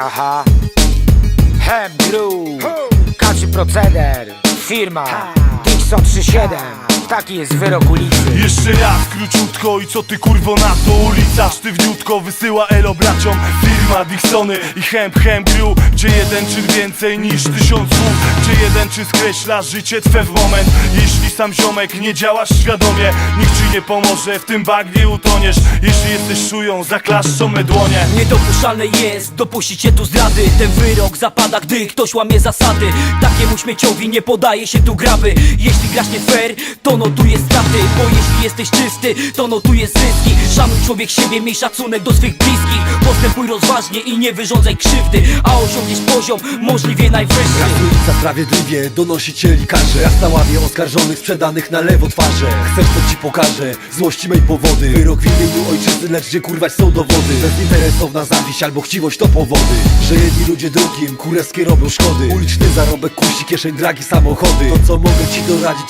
Aha. Hemp Brew Kaczy proceder. Firma. Dixon 37 Taki jest wyrok ulicy. Jeszcze raz króciutko i co ty kurwo na to ulica Sztywniutko wysyła elo braciom Firma Dixony i Hemp Hemp Crew. Gdzie jeden czyn więcej niż tysiąc słów? Gdzie jeden czyn skreśla życie twe w moment? Jeśli sam ziomek nie działasz świadomie Nikt ci nie pomoże, w tym bagnie utoniesz. Jeśli jesteś szują, zaklaszczą me dłonie. Niedopuszczalne jest dopuścić się tu zdrady. Ten wyrok zapada, gdy ktoś łamie zasady. Takiemu śmieciowi nie podaje się tu graby Jeśli grasz nie fair, to notujesz straty. Bo jeśli jesteś czysty, to notujesz zyski. Szanuj człowiek siebie, miej szacunek do swych bliskich Postępuj rozważnie i nie wyrządzaj krzywdy A osiągniesz poziom możliwie najwyższy. Ulica sprawiedliwie donosi cieli karze Raz na oskarżonych sprzedanych na lewo twarze. Chcesz to ci pokażę, złości mej powody. Wyrok w imieniu ojczyzny, lecz gdzie kurwać są dowody? Bezinteresowna zawiść albo chciwość to powody. Że jedni ludzie drugim kurewskie robią szkody. Uliczny zarobek kusi kieszeń dragi samochody. To co mogę ci doradzić